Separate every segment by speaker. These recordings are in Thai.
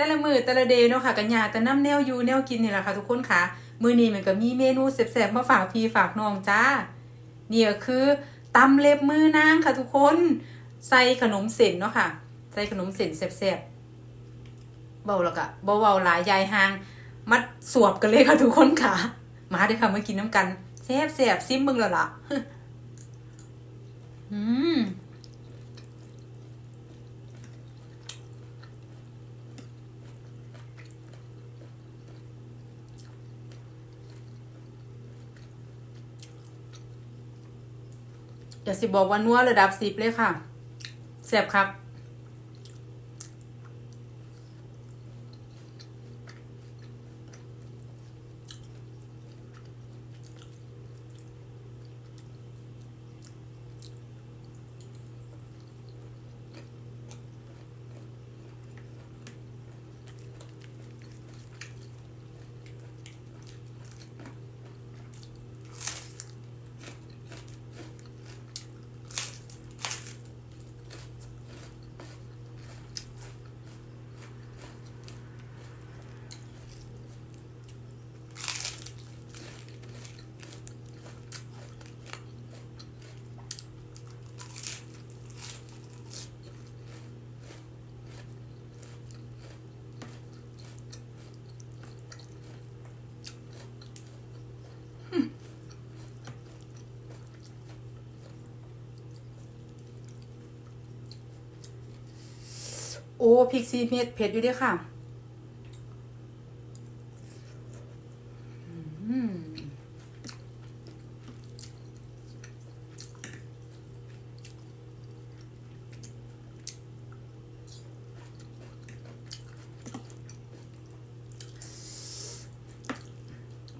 Speaker 1: แต่ละมือแต่ละเดย์เนาะค่ะกันยาแต่น้ำแนวอยู่แนวกินนี่แหละค่ะทุกคนค่ะ มือนี้มันก็มีเมนูแซ่บๆมาฝากพี่ฝากน้องจ้านี่ก็คือตำเล็บมือนางค่ะทุกคนใส่ขนมเส้นเนาะค่ะ ใส่ขนมเส้นแซ่บๆเบาแล้วก็เบาเบาๆหลายยายหาง มัดสวบกันเลยค่ะทุกคนค่ะ มาเด้อค่ะมากินน้ำกันแซ่บแซ่บๆซิมมึงแล้วล่ะอืม อย่าสิบอกว่านัวระดับสิบเลยค่ะแสบครั โอ้พริกซีเม็ดเผ็ดอยู่ด้วยค่ะ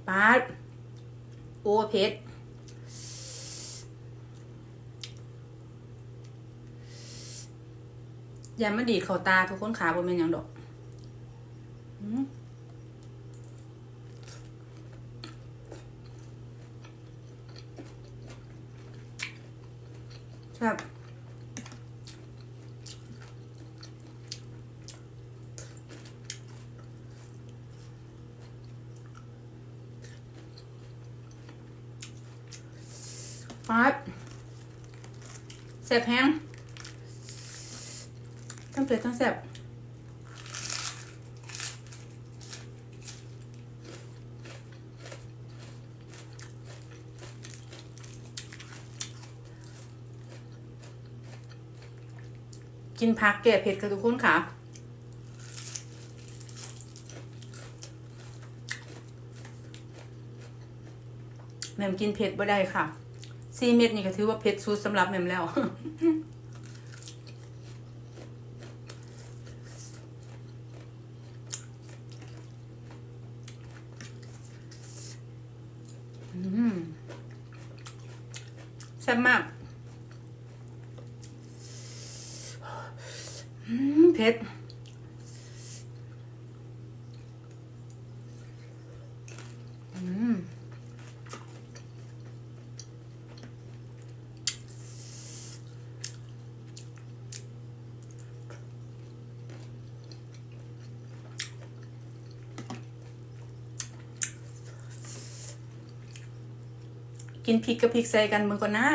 Speaker 1: ปาดโอ้เผ็ด อย่ามาดีดเข้าตาทุกคนขาบ่แม่นหยังดอกครับฟัดเสร็จแห้ง ทั้งเผ็ดทั้งแซ่บกินผักแก่เผ็ดค่ะทุกคนค่ะ แม่มกินเผ็ดบ่ได้ค่ะ ซีเม็ดนี่ก็ถือว่าเผ็ดสุดสำหรับแม่มแล้ว แซ่บมากอืมเผ็ดอืม กินพริกกับพริกใส่กันมึงก่อนนะ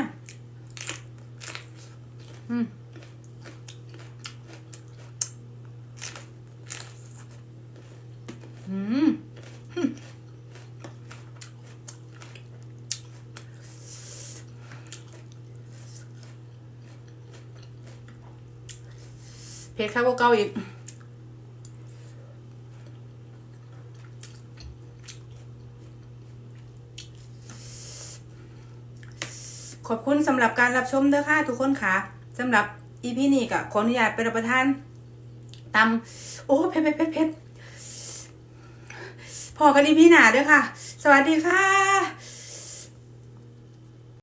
Speaker 1: อืมอืมอืมเผ็ดข้าวกว่าเก่าอีก ขอบคุณสำหรับการรับชมเด้อค่ะทุกคนค่ะสำหรับอีพีนี้ก็ขออนุญาตไปรับประทานตำโอ้เผ็ดเผ็ดเผ็ดเผ็ดพอกันอีพีหนาเด้อค่ะ สวัสดีค่ะ